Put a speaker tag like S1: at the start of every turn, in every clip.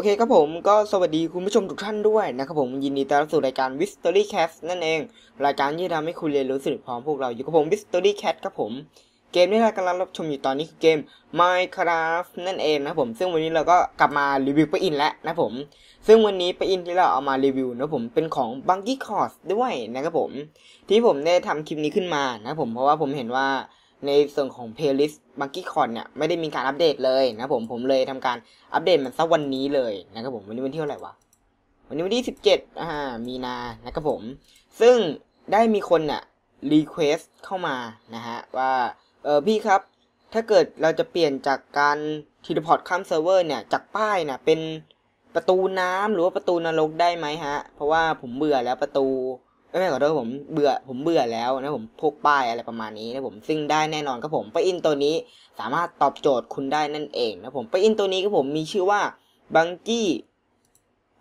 S1: โอเคครับผมก็สวัสดีคุณผู้ชมทุกท่านด้วยนะครับผมยินดีต้อนรับสู่รายการ w i s t o r y Cast นั่นเอง รายการที่ทำให้คุณเรียนรู้สิ่งพร้อมพวกเราอยู่กับผม w i s t o r y Cat ครับผม เกมที่เรากำลังรับชมอยู่ตอนนี้คือเกม Minecraft นั่นเองนะครับผม ซึ่งวันนี้เราก็กลับมารีวิวไปอินแล้วนะครับผม ซึ่งวันนี้ไปอินที่เราเอามารีวิวนะผมเป็นของ b u n g y c o r s ด้วยนะครับผม ที่ผมได้ทำคลิปนี้ขึ้นมานะครับผมเพราะว่าผมเห็นว่า ในส่วนของ playlist b u n k y c o n เนี่ยไม่ได้มีการอัปเดตเลยนะผมผมเลยทำการอัปเดตมันสักวันนี้เลยนะครับผมวันนี้วันที่เท่าไหร่วะวันนี้วันที่สิบเจ็ดอ่ามีนานะครับผม ซึ่งได้มีคนน่ะรีเควสเข้ามานะฮะว่าเออพี่ครับ ถ้าเกิดเราจะเปลี่ยนจากการทีดพอร์ตข้ามเซิร์ฟเวอร์เนี่ยจากป้ายน่ะเป็นประตูน้ำหรือว่าประตูนรกได้ไหมฮะ เพราะว่าผมเบื่อแล้วประตู ไม่ไม่ขอโทษผมเบื่อผมเบื่อแล้วนะผมพวกป้ายอะไรประมาณนี้นะผมซึ่งได้แน่นอนครับผมไปอินตัวนี้สามารถตอบโจทย์คุณได้นั่นเองนะผมไปอินตัวนี้ครับผมมีชื่อว่าบังกี้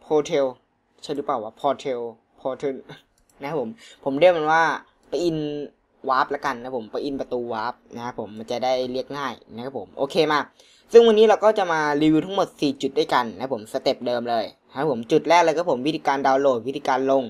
S1: โพเทลใช่หรือเปล่าวะพอเทลพอเทลนะครับผมผมเรียกมันว่าไปอินวาร์ปละกันนะผมไปอินประตูวาร์ปนะครับผมมันจะได้เรียกง่ายนะครับผมโอเคมาซึ่งวันนี้เราก็จะมารีวิวทั้งหมด 4 จุดด้วยกันนะผมสเต็ปเดิมเลยนะครับผมจุดแรกเลยก็ผมวิธีการดาวน์โหลดวิธีการลง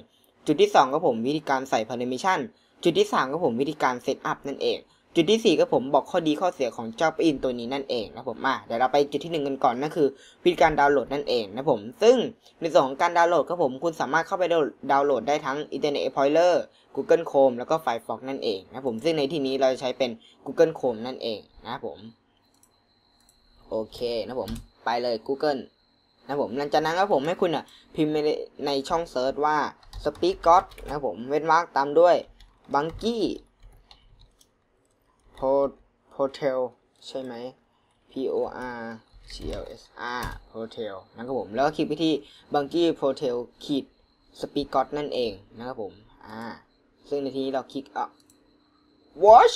S1: จุดที่ 2 ก็ผมวิธีการใส่พาร์เนมิชันจุดที่ 3 ก็ผมวิธีการเซตอัพนั่นเอง จุดที่ 4 ก็ผมบอกข้อดีข้อเสียของเจ้าปอินตัวนี้นั่นเองนะผมมาเดี๋ยวเราไปจุดที่ 1 กันก่อนนั่นคือวิธีการดาวน์โหลดนั่นเองนะผม ซึ่งในส่วนของการดาวน์โหลดก็ผมคุณสามารถเข้าไปดาวน์โหลดได้ทั้ง Internet Explorer Google Chrome แล้วก็ Firefox นั่นเองนะผมซึ่งในที่นี้เราจะใช้เป็น Google Chrome นั่นเองนะผมโอเคนะผมไปเลย Google นะผมหลังจากนั้นก็ผมให้คุณอะพิมพ์ในช่องเซิร์ชว่า Speak God นะผมเว้นวรรคตามด้วย Bunky Hotel ใช่ไหม P O R C L S R Hotel นะครับผม แล้วก็คลิกไปที่ Bunky Hotel ขีด Speak God นั่นเองนะครับผม อ่า ซึ่งในที่นี้เราคลิกอะ Watch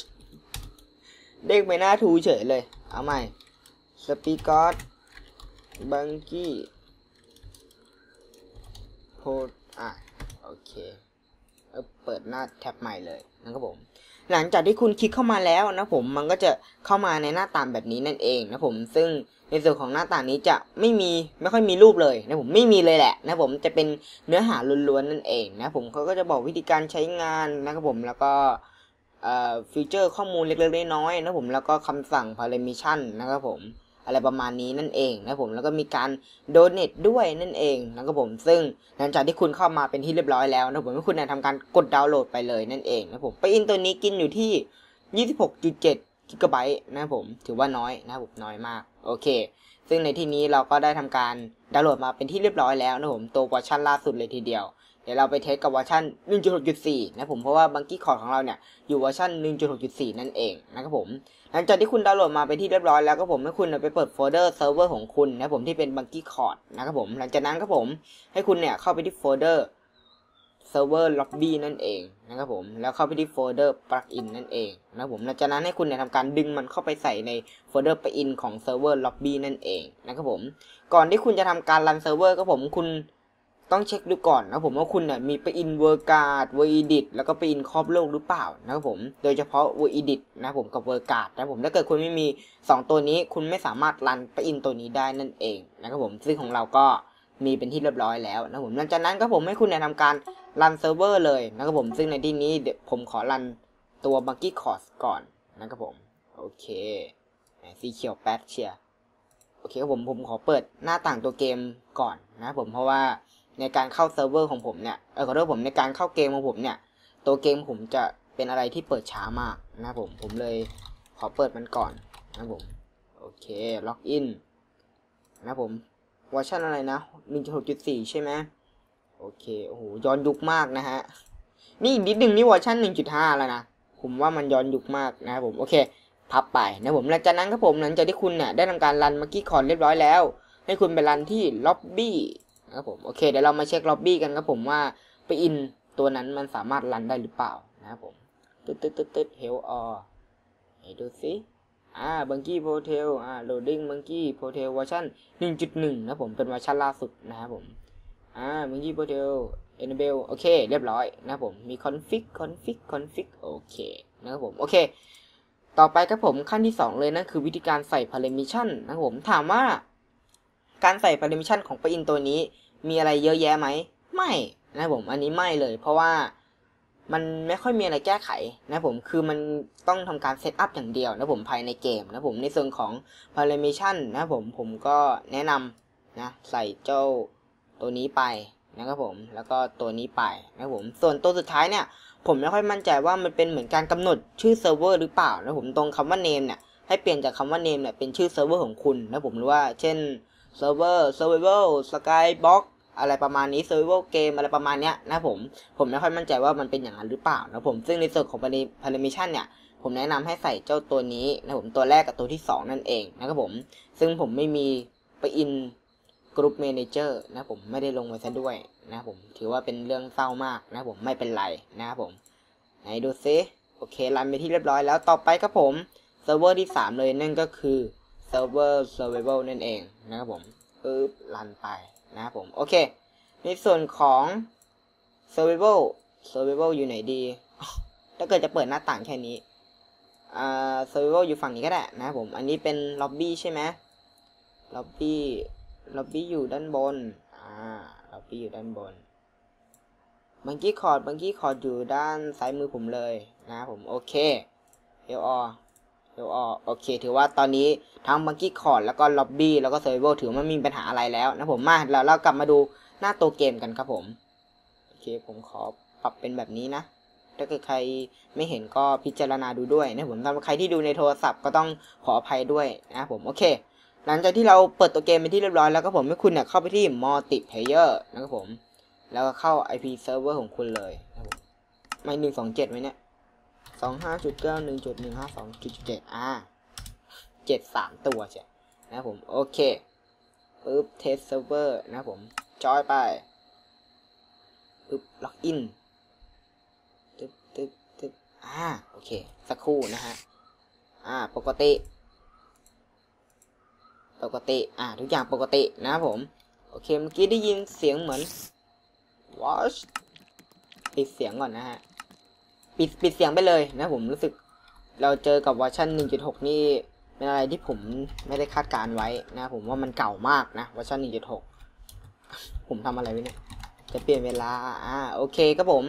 S1: เด้งไปหน้าทูเฉยเลย เอาใหม่ Speak God Bunky โพอะ โอเคเปิดหน้าแท็บใหม่เลยนะครับผม หลังจากที่คุณคลิกเข้ามาแล้วนะผมมันก็จะเข้ามาในหน้าต่างแบบนี้นั่นเองนะผมซึ่งในส่วนของหน้าต่างนี้จะไม่มีไม่ค่อยมีรูปเลยนะผมไม่มีเลยแหละนะผมจะเป็นเนื้อหาล้วนๆนั่นเองนะผมเขาก็จะบอกวิธีการใช้งานนะครับผมแล้วก็ฟีเจอร์ข้อมูลเล็กๆน้อยๆนะผมแล้วก็คำสั่ง permission นะครับผม อะไรประมาณนี้นั่นเองนะผมแล้วก็มีการโดเนทด้วยนั่นเองนะครับผมซึ่งหลังจากที่คุณเข้ามาเป็นที่เรียบร้อยแล้วนะผมให้คุณทำการกดดาวน์โหลดไปเลยนั่นเองนะผมไปอินตัวนี้กินอยู่ที่ 26.7กิกะไบต์นะผมถือว่าน้อยนะผมน้อยมากโอเค ซึ่งในที่นี้เราก็ได้ทำการดาวน์โหลดมาเป็นที่เรียบร้อยแล้วนะผมตัวเวอร์ชันล่าสุดเลยทีเดียว เดี๋ยวเราไปเทสกับเวอร์ชัน1.6.4 นะผมเพราะว่าบังกี้คอร์ดของเราเนี่ยอยู่เวอร์ชัน1.6.4 นั่นเองนะครับผมหลังจากที่คุณดาวน์โหลดมาเป็นที่เรียบร้อยแล้วก็ผมให้คุณไปเปิดโฟลเดอร์เซิร์ฟเวอร์ของคุณนะผมที่เป็นบังกี้คอร์ดนะครับผมหลังจากนั้นก็ผมให้คุณเนี่ยเข้าไปที่โฟลเดอร์เซิร์ฟเวอร์ล็อบบี้นั่นเองนะครับผมแล้วเข้าไปที่โฟลเดอร์ปลั๊กอินนั่นเองนะครับผมหลังจากนั้นให้คุณเนี่ยทำการดึงมันเข้าไปใส่ในโฟลเดอร์ปลั๊กอินของเซิร์ฟเวอร์ล็อบบี้นั่นเองนะครับผมก่อนที่คุณจะทำการรันเซิร์ฟเวอร์ก็ผมคุณ ต้องเช็คดูก่อนนะผมว่าคุณเนี่ยมีไปอินเวอร์การ์ดเวอร์อีดิตแล้วก็ไปอินครอบโลกหรือเปล่านะครับผมโดยเฉพาะเวอร์อีดิตนะผมกับเวอร์การ์ดนะผมถ้าเกิดคุณไม่มี 2 ตัวนี้คุณไม่สามารถรันไปอินตัวนี้ได้นั่นเองนะครับผมซึ่งของเราก็มีเป็นที่เรียบร้อยแล้วนะผมหลังจากนั้นก็ผมให้คุณเนี่ยทำการรันเซิร์ฟเวอร์เลยนะครับผมซึ่งในที่นี้เดี๋ยวผมขอรันตัวบังกี้คอร์สก่อนนะครับผมโอเคสีเขียวแป๊ดเชียโอเคครับผมผมขอเปิดหน้าต่างตัวเกมก่อนนะผมเพราะว่า ในการเข้าเซิร์ฟเวอร์ของผมเนี่ยเออขอโทษผมในการเข้าเกมของผมเนี่ย ตัวเกมผมจะเป็นอะไรที่เปิดช้ามากนะผมผมเลยขอเปิดมันก่อนนะผมโอเคล็อกอินนะผมเวอร์ชันอะไรนะ1.6.4 ใช่ไหมโอเคโอ้โหย้อนยุคมากนะฮะนี่นิดนึงนี่เวอร์ชัน1.5 แล้วนะผมว่ามันย้อนยุคมากนะครับผมโอเค พับไปนะผมหลังจากนั้นครับผมหลังจากที่คุณเนี่ยได้ทำการรันมักกี้คอนเรียบร้อยแล้ว ให้คุณไปรันที่ล็อบบี้ ครับผมโอเคเดี๋ยวเรามาเช็คล็อบบี้กันครับผมว่าไปอินตัวนั้นมันสามารถรันได้หรือเปล่านะครับผมตึ๊ดตึ๊ดตึ๊ดตึ๊ดเฮลออให้ดูสิอ่าบังกี้โพเทลอ่าโหลดดิ้งบังกี้โพเทลเวอร์ชัน1.1 นะผมเป็นเวอร์ชันล่าสุดนะครับผมอ่าบังกี้โพเทลเอนเบลโอเค เรียบร้อยนะครับผมมีคอนฟิกคอนฟิกคอนฟิกโอเคนะครับผมโอเค ต่อไปครับผมขั้นที่ 2 เลยนั่นคือวิธีการใส่ permission นะครับผมถามว่า การใส่ permission ของปอินตัวนี้ มีอะไรเยอะแยะไหม ไม่นะผมอันนี้ไม่เลย เพราะว่ามันไม่ค่อยมีอะไรแก้ไขนะผมคือมันต้องทำการเซตอัพอย่างเดียวนะผมภายในเกมนะผมในส่วนของ permission นะผมผมก็แนะนำนะใส่เจ้าตัวนี้ไปนะครับผมแล้วก็ตัวนี้ไปนะผมส่วนตัวสุดท้ายเนี่ย ผมไม่ค่อยมั่นใจว่ามันเป็นเหมือนการกำหนดชื่อเซิร์ฟเวอร์หรือเปล่านะผมตรงคำว่า name เนี่ยให้เปลี่ยนจากคำว่า name เนี่ยเป็นชื่อเซิร์ฟเวอร์ของคุณนะผมหรือว่าเช่นเซิร์ฟเวอร์ survival skybox อะไรประมาณนี้ survival game อะไรประมาณเนี้ยนะผม ผมไม่ค่อยมั่นใจว่ามันเป็นอย่างนั้นหรือเปล่านะผมซึ่งในส่วนของ permission เนี่ยผมแนะนำให้ใส่เจ้าตัวนี้นะผมตัวแรกกับตัวที่ 2 นั่นเองนะครับผม ซึ่งผมไม่มีไปอินกรุ๊ปเมนเจอร์นะผมไม่ได้ลงไว้ซะด้วยนะผมถือว่าเป็นเรื่องเศร้ามากนะผมไม่เป็นไรนะครับผม ไหนดูซิโอเครันไปที่เรียบร้อยแล้วต่อไปครับผมเซิร์ฟเวอร์ที่ 3 เลยนั่นก็คือเซิร์ฟเวอร์ survival นั่นเองนะครับผมปึ๊บรันไป นะครับผม โอเค ในส่วนของ survival survival อยู่ไหนดี ถ้าเกิดจะเปิดหน้าต่างแค่นี้อ่า survival อยู่ฝั่งนี้ก็ได้นะครับผม อันนี้เป็น lobby ใช่ไหม lobby lobby อยู่ด้านบน อ่า lobby อยู่ด้านบนบังกี้คอร์ดบังกี้คอร์ดอยู่ด้านซ้ายมือผมเลยนะครับผม โอเคเอลออ โอเค ถือว่าตอนนี้ทั้งบังกี้คอร์ดแล้วก็ล็อบบี้แล้วก็เซอร์เวอร์ถือว่าไม่มีปัญหาอะไรแล้วนะผมมาแล้วเรากลับมาดูหน้าตัวเกมกันครับผม โอเค ผมขอปรับเป็นแบบนี้นะ ถ้าเกิดใครไม่เห็นก็พิจารณาดูด้วยนะผมสำหรับใครที่ดูในโทรศัพท์ก็ต้องขออภัยด้วยนะผม โอเค หลังจากที่เราเปิดตัวเกมเป็นที่เรียบร้อยแล้วก็ผมให้คุณเนี่ยเข้าไปที่ multiplayer นะครับผม แล้วก็เข้า IP server ของคุณเลยนะผมไม่หนึ่งสองเจ็ดไหมเนี่ย สองห้าจุดเก้าหนึ่งจุดหนึ่งห้าสองจุดเจ็ดอ่าเจ็ดสามตัวใช่นะผมโอเคปึ๊บ test server นะครับผมจอยไปปึ๊บล็อกอินตึ๊บตึ๊บตึ๊บอ่าโอเค สักครู่นะฮะ อ่า ปกติ ปกติ อ่า ทุกอย่างปกตินะผม โอเค เมื่อกี้ได้ยินเสียงเหมือน watch ปิดเสียงก่อนนะฮะ ปิดปิดเสียงไปเลยนะผมรู้สึกเราเจอกับเวอร์ชัน1.6 นี่เป็นอะไรที่ผมไม่ได้คาดการไว้นะผมว่ามันเก่ามากนะเวอร์ชัน1.6 ผมทำอะไรไว้เนี่ย จะเปลี่ยนเวลาอ่าโอเคครับผม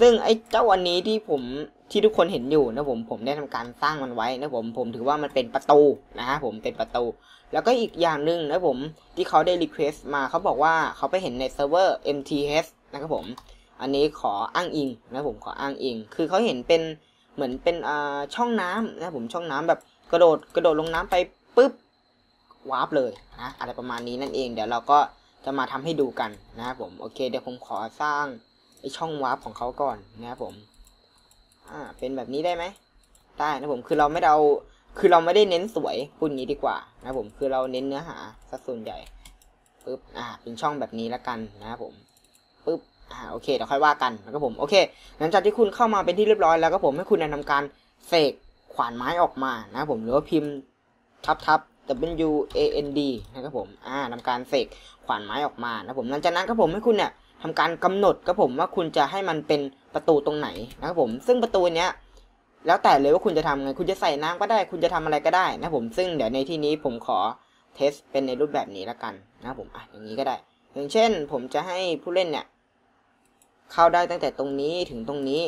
S1: ซึ่งไอ้เจ้าวันนี้ที่ผมที่ทุกคนเห็นอยู่นะผมผมได้ทำการสร้างมันไว้นะผมผมถือว่ามันเป็นประตูนะฮะผมเป็นประตู แล้วก็อีกอย่างหนึ่งนะผมที่เขาได้รีเควสต์มาเขาบอกว่าเขาไปเห็นในเซิร์ฟเวอร์ MTH นะครับผม อันนี้ขออ้างอิงนะผมขออ้างอิง คือเขาเห็นเป็นเหมือนเป็นช่องน้ำนะผมช่องน้ำแบบกระโดดกระโดดลงน้ำไปปุ๊บวาร์ปเลยนะอะไรประมาณนี้นั่นเอง เดี๋ยวเราก็จะมาทำให้ดูกันนะครับผมโอเค เดี๋ยวผมขอสร้างไอช่องวาร์ปของเขาก่อนนะครับผมอ่าเป็นแบบนี้ได้ไหมได้นะผมคือเราไม่เอาคือเราไม่ได้เน้นสวยพูดงี้ดีกว่านะผมคือเราเน้นเนื้อหาสัดส่วนใหญ่ปึ๊บอ่าเป็นช่องแบบนี้แล้วกันนะครับผมปึ๊บ อ่าโอเคเดี๋ยวค่อยว่ากันนะครับผมโอเค หลังจากที่คุณเข้ามาเป็นที่เรียบร้อยแล้วก็ผมให้คุณทำการเสกขวานไม้ออกมานะครับผมหรือว่าพิมพ์ทับทับ W A N D นะครับผมอ่าทำการเสกขวานไม้ออกมานะผมหลังจากนั้นก็ผมให้คุณเนี่ยทำการกำหนดก็ผมว่าคุณจะให้มันเป็นประตูตรงไหนนะครับผมซึ่งประตูเนี้ยแล้วแต่เลยว่าคุณจะทำไง คุณจะใส่น้ำก็ได้ คุณจะทำอะไรก็ได้นะผมซึ่งเดี๋ยวในที่นี้ผมขอเทสเป็นในรูปแบบนี้ละกันนะผมอะอย่างนี้ก็ได้ อย่างเช่น ผมจะให้ผู้เล่นเนี่ย เข้าได้ตั้งแต่ตรงนี้ถึงตรงนี้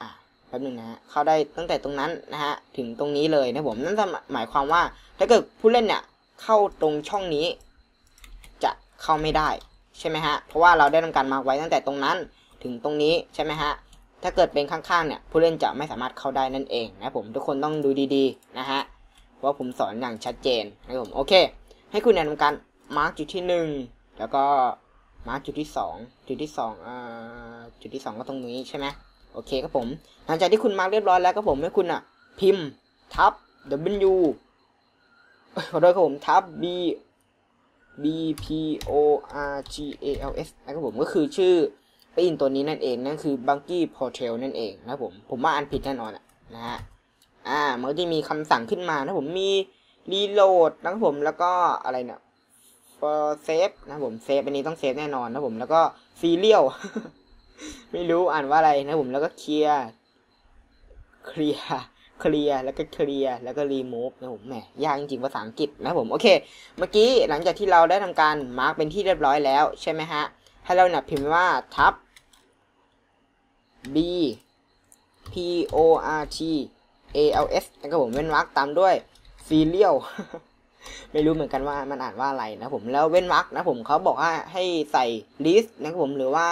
S1: อะแป๊บนึงนะฮะเข้าได้ตั้งแต่ตรงนั้นนะฮะถึงตรงนี้เลยนะผมนั่นหมายความว่าถ้าเกิดผู้เล่นเนี่ยเข้าตรงช่องนี้ จะเข้าไม่ได้ใช่ไหมฮะเพราะว่าเราได้ทำการมาไว้ตั้งแต่ตรงนั้นถึงตรงนี้ใช่ไหมฮะถ้าเกิดเป็นข้างๆเนี่ยผู้เล่นจะไม่สามารถเข้าได้นั่นเองนะผมทุกคนต้องดูดีๆนะฮะเพราะผมสอนอย่างชัดเจนนะผมโอเค ให้คุณเนี่ยทำการมาร์กจุดที่หนึ่งแล้วก็ มาจุดที่สองจุดที่สองอ่าจุดที่สองก็ตรงนี้ใช่ไหมโอเคครับผม หลังจากที่คุณมาร์กเรียบร้อยแล้วก็ผมให้คุณอะ พิมพ์ทับ W ขอโทษครับผมทับ B B P O R G A L S นะครับผมก็คือชื่อปีนตัวนี้นั่นเอง นั่นคือ Bunky Portal นั่นเองนะผม ผมว่าอันผิดแน่นอนอะนะฮะอ่ามันก็จะมีคำสั่งขึ้นมานะผมมี reload นะครับผมแล้วก็อะไรเนี่ย for save นะผม save อันนี้ต้องเซฟแน่นอนนะผมแล้วก็ serial ไม่รู้อ่านว่าอะไรนะผมแล้วก็ clear clear clear แล้วก็ clear แล้วก็ remove นะผมแหมยากจริงๆภาษาอังกฤษนะผมโอเค เมื่อกี้หลังจากที่เราได้ทำการ mark เป็นที่เรียบร้อยแล้วใช่ไหมฮะ ให้เราเนี่ยพิมพ์ว่าทับ b p o r t a l s นะครับผมเว้นวรรคตามด้วย serial ไม่รู้เหมือนกันว่ามันอ่านว่าอะไรนะผมแล้วเว้นวรรคนะผมเขาบอกว่าให้ใส่ list นะครับผมหรือว่า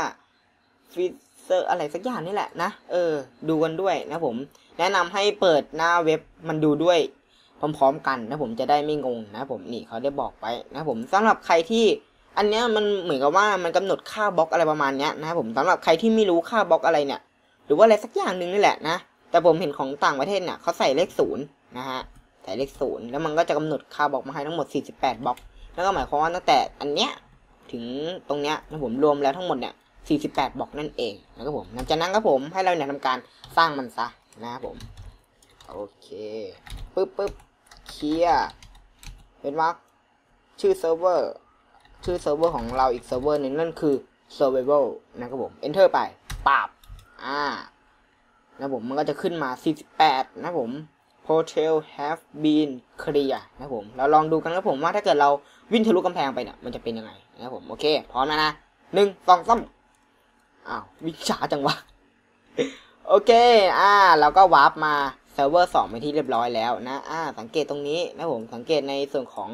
S1: feature อะไรสักอย่างนี่แหละนะเออ ดูกันด้วยนะผม แนะนำให้เปิดหน้าเว็บมันดูด้วยพร้อมๆกันนะผมจะได้ไม่งงนะผมนี่เขาได้บอกไปนะผมสำหรับใครที่อันเนี้ยมันเหมือนกับว่ามันกำหนดค่าบล็อกอะไรประมาณเนี้ยนะผมสำหรับใครที่ไม่รู้ค่าบล็อกอะไรเนี่ย หรือว่าอะไรสักอย่างหนึ่งนี่แหละนะแต่ผมเห็นของต่างประเทศเนี่ยเขาใส่เลขศูนย์นะฮะ ใส่เลขศูนย์แล้วมันก็จะกำหนดค่าบล็อกมาให้ทั้งหมด 48บล็อกแล้วก็หมายความว่าตั้งแต่อันเนี้ยถึงตรงเนี้ยนะผมรวมแล้วทั้งหมดเนี่ย48บล็อกนั่นเองนะครับผมหลังจากนั้นครับผมให้เราเนี่ยทำการสร้างมันซะนะครับผมโอเคปึ๊บปึ๊บเคลียร์เป็นว่าชื่อเซิร์ฟเวอร์ชื่อเซิร์ฟเวอร์ของเราอีกเซิร์ฟเวอร์หนึงนั่นคือ survival นะครับผม enter ไปปาบอ่านะผมมันก็จะขึ้นมา 48 นะผม hotel have been clear นะผมเราลองดูกันครับผมว่าถ้าเกิดเราวิ่งทะลุกำแพงไปเนี่ยมันจะเป็นยังไงนะครับผมโอเคพร้อมแล้วนะหนึ่งสองสามอ้าววิ่งช้าจังวะโอเคอ่าเราก็วาร์ปมาเซิร์ฟเวอร์สองไปที่เรียบร้อยแล้วนะอ่าสังเกตตรงนี้นะผมสังเกตในส่วนของ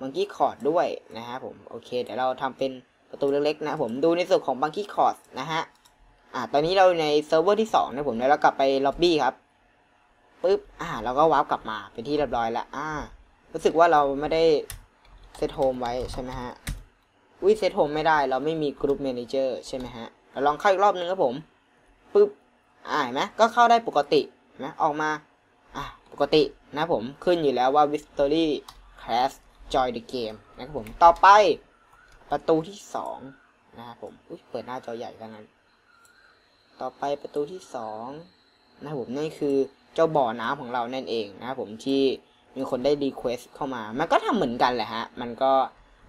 S1: บังกี้คอร์ดด้วยนะฮะผมโอเคเดี๋ยวเราทำเป็นประตูเล็กๆนะผมดูในส่วนของบังกี้คอร์ดนะฮะอ่าตอนนี้เราในเซิร์ฟเวอร์ที่สองนะผมแล้วเรากลับไปล็อบบี้ครับ ปึ๊บอ่าเราก็วาร์ปกลับมาเป็นที่เรียบร้อยแล้วอ่า รู้สึกว่าเราไม่ได้เซตโฮมไว้ใช่ไหมฮะอุ้ยเซตโฮมไม่ได้ เราไม่มีกรุ๊ป m ม n เจอร์ใช่ไหมฮะเราลองเข้าอีกรอบนึงครับผมปึ๊บอ่าเห็นไหมก็เข้าได้ปกตินไหมออกมาอ่าปกตินะผมขึ้นอยู่แล้วว่า Victory Class Joy the Game นะครับผมต่อไปประตูที่สองนะครับผมอุ้ยเปิดหน้าจอใหญ่กันนั้น ต่อไปประตูที่สองนะครับผมนั่คือ เจ้าบ่อน้ำของเรานั่นเองนะครับผมที่มีคนได้รีเควสเข้ามา มันก็ทำเหมือนกันแหละฮะ มันก็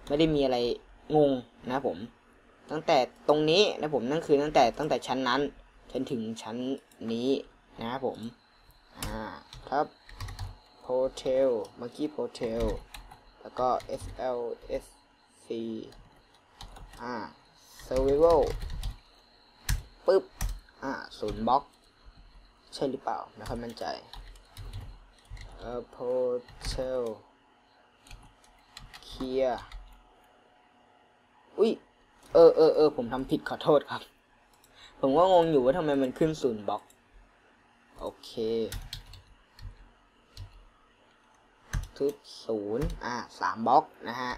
S1: ไม่ได้มีอะไรงงนะผม ตั้งแต่ตรงนี้นะผมนั่นคือตั้งแต่ตั้งแต่ชั้นนั้นจนถึงชั้นนี้นะครับผม อ่าครับโ o เทลเมื่อกี้โ o เทลแล้วก็ S L S C อ่า survival ปึ๊บ อ่าศูนย์บล็อก ใช่หรือเปล่านะครับมั่นใจเอ่อโ o เทลเคลียอุ้ยเออเออเออผมทำผิดขอโทษครับ ผมก็งงอยู่ว่าทำไมมันขึ้นศูนย์บล็อก โอเคทุบศูนย์อ่าสามบล็อกนะฮะ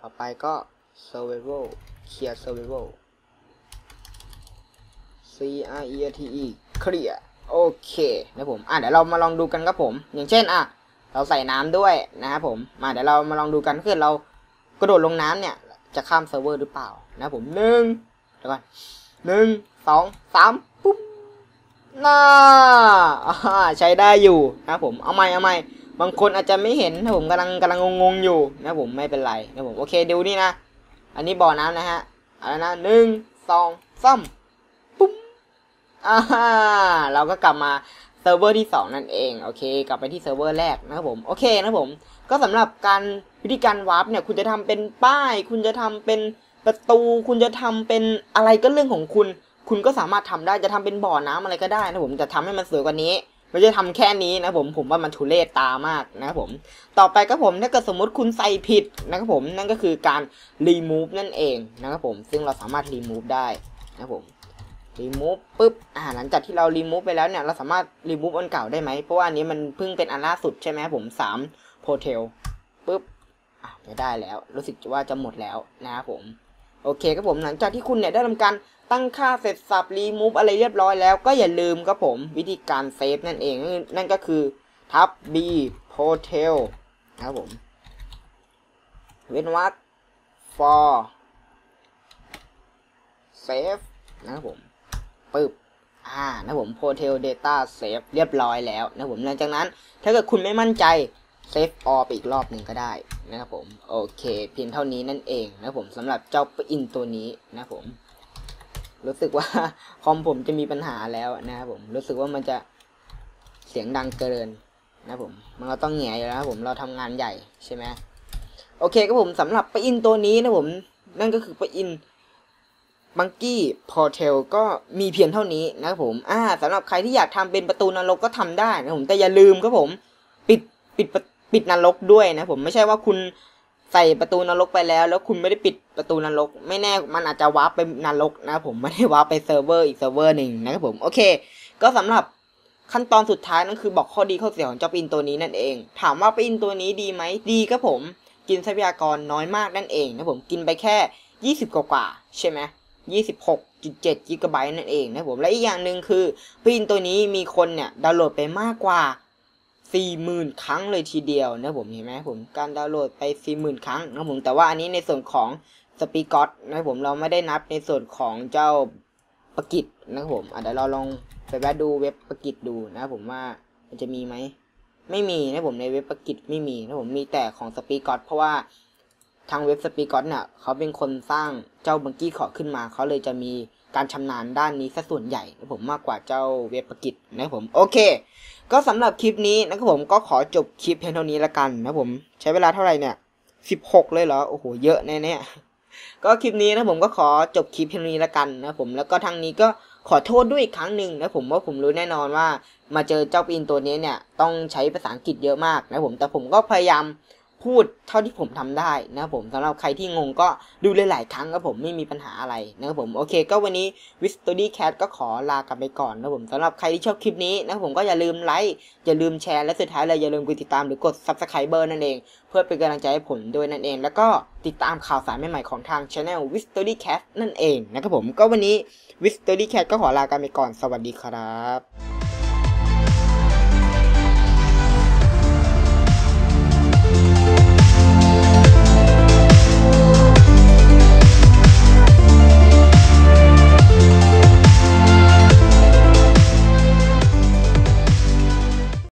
S1: ต่อไปก็ survival เคลียร์ survival C R E T E clear โอเคนะผมอะเดี๋ยวเรามาลองดูกันครับผม อย่างเช่นอะเราใส่น้ำด้วยนะครับผมมาเดี๋ยวเรามาลองดูกันคือเรากระโดดลงน้ำเนี่ย จะข้ามเซิร์ฟเวอร์หรือเปล่านะผมหนึ่งเดี๋ยวก่อนหนึ่งสองสามปุ๊บน่าใช้ได้อยู่นะผมเอาใหม่เอาใหม่บางคนอาจจะไม่เห็นนะผมกำลังกำลังงงๆอยู่นะผมไม่เป็นไรนะผมโอเคดูนี่นะ อันนี้บ่อน้ำนะฮะเอาละนะหนึ่งสองสาม อ่าเราก็กลับมาเซิร์ฟเวอร์ที่สองนั่นเอง โอเค กลับไปที่เซิร์ฟเวอร์แรกนะครับผม โอเคนะครับผม ก็สำหรับการวิธีการวาร์ปเนี่ย คุณจะทำเป็นป้าย คุณจะทำเป็นประตู คุณจะทำเป็นอะไรก็เรื่องของคุณ คุณก็สามารถทำได้ จะทำเป็นบ่อน้ำอะไรก็ได้นะผม จะทำให้มันสวยกว่านี้ไม่ใช่ทำแค่นี้นะผม ผมว่ามันทุเรศตามากนะครับผม ต่อไปก็ผมถ้าเกิดสมมติคุณใส่ผิดนะครับผม นั่นก็คือการ remove นั่นเองนะครับผม ซึ่งเราสามารถ remove ได้นะครับผม remove ปุ๊บอ่าหลังจากที่เรา remove ไปแล้วเนี่ย เราสามารถ remove อันเก่าได้ไหม เพราะว่าอันนี้มันเพิ่งเป็นอันล่าสุดใช่ไหมผมสาม hotel ปุ๊บอะไม่ได้แล้ว รู้สึกว่าจะหมดแล้วนะครับผมโอเคครับผมหลังจากที่คุณเนี่ยได้ทำการตั้งค่าเสร็จสับรีมูฟอะไรเรียบร้อยแล้วก็อย่าลืมครับผมวิธีการเซฟนั่นเองนั่นก็คือทับ b hotel นะครับผม เว้นวรรค for save นะครับผม ปึ๊บอ่านะผม hotel data save เรียบร้อยแล้วนะผมหลังจากนั้น ถ้าเกิดคุณไม่มั่นใจเซฟออไปอีกรอบหนึ่งก็ได้นะครับผม โอเค เพียงเท่านี้นั่นเองนะผมสำหรับเจ้าปอินตัวนี้นะผม รู้สึกว่าคอมผมจะมีปัญหาแล้วนะครับผมรู้สึกว่ามันจะเสียงดังเกินนะผม มันก็ต้องแหงอยู่แล้วผมเราทำงานใหญ่ใช่ไหมโอเคครับผมสำหรับปะอินตัวนี้นะผม นั่นก็คือปะอิน บังกี้พอเทลก็มีเพียงเท่านี้นะครับผมอ่าสำหรับใครที่อยากทำเป็นประตูนรกก็ทำได้นะผมแต่อย่าลืมครับผมปิดปิดปิดนรกด้วยนะผมไม่ใช่ว่าคุณใส่ประตูนรกไปแล้ว แล้วคุณไม่ได้ปิดประตูนรก ไม่แน่มันอาจจะวาร์ปไปนรกนะผมไม่ได้วาร์ปไปเซิร์ฟเวอร์อีกเซิร์ฟเวอร์หนึ่งนะครับผมโอเค ก็สำหรับขั้นตอนสุดท้ายนั่นคือบอกข้อดีข้อเสียของเจ้าปินตัวนี้นั่นเอง ถามว่าปินตัวนี้ดีไหมดีครับผม กินทรัพยากรน้อยมากนั่นเองนะผมกินไปแค่ 20 กว่าๆใช่ไหม 26.7 กิกะไบต์นั่นเองนะผมและอีกอย่างหนึ่งคือปินตัวนี้มีคนเนี่ยดาวน์โหลดไปมากกว่า 40,000 ครั้งเลยทีเดียวนะผมเห็นไหมผมการดาวน์โหลดไป 40,000 ครั้งนะผมแต่ว่าอันนี้ในส่วนของสปีกอตนะผมเราไม่ได้นับในส่วนของเจ้าปกิจนะครับผมอะเดี๋ยวเราลองไปแวะดูเว็บปกิจดูนะผมว่ามันจะมีไหมไม่มีนะผมในเว็บปกิจไม่มีนะผมมีแต่ของสปีกอตเพราะว่า ทางเว็บสปีกอตเนี่ยเขาเป็นคนสร้างเจ้าบังกี้ขอขึ้นมา เขาเลยจะมีการชำนาญด้านนี้ซะส่วนใหญ่นะผมมากกว่าเจ้าเว็บปกิจนะผมโอเค ก็สำหรับคลิปนี้นะครับผมก็ขอจบคลิปเพียงเท่านี้ละกันนะผมใช้เวลาเท่าไหร่เนี่ยสิบหกเลยเหรอโอ้โหเยอะแน่เนี่ยก็คลิปนี้นะผมก็ขอจบคลิปเพียงเท่านี้ละกันนะผมแล้วก็ทางนี้ก็ขอโทษด้วยอีกครั้งหนึ่งนะผมว่าผมรู้แน่นอนว่า มาเจอเจ้าปีนตัวนี้เนี่ยต้องใช้ภาษาอังกฤษเยอะมากนะผมแต่ผมก็พยายาม พูดเท่าที่ผมทำได้นะครับผมสำหรับใครที่งงก็ดูหลายๆครั้งครับผมไม่มีปัญหาอะไรนะครับผมโอเค ก็วันนี้วิสตอรี่แคทก็ขอลากันไปก่อนนะผมสำหรับใครที่ชอบคลิปนี้นะผมก็อย่าลืมไลค์อย่าลืมแชร์และสุดท้ายเลยอย่าลืมกดติดตามหรือกด subscribe นั่นเอง เพื่อเป็นกำลังใจให้ผมด้วยนั่นเอง แล้วก็ติดตามข่าวสารใหม่ๆของทาง Channel w i s t o r y Cat นั่นเองนะครับผมก็วันนี้ w i s t o r y Cat ก็ขอลากันไปก่อนสวัสดีครับ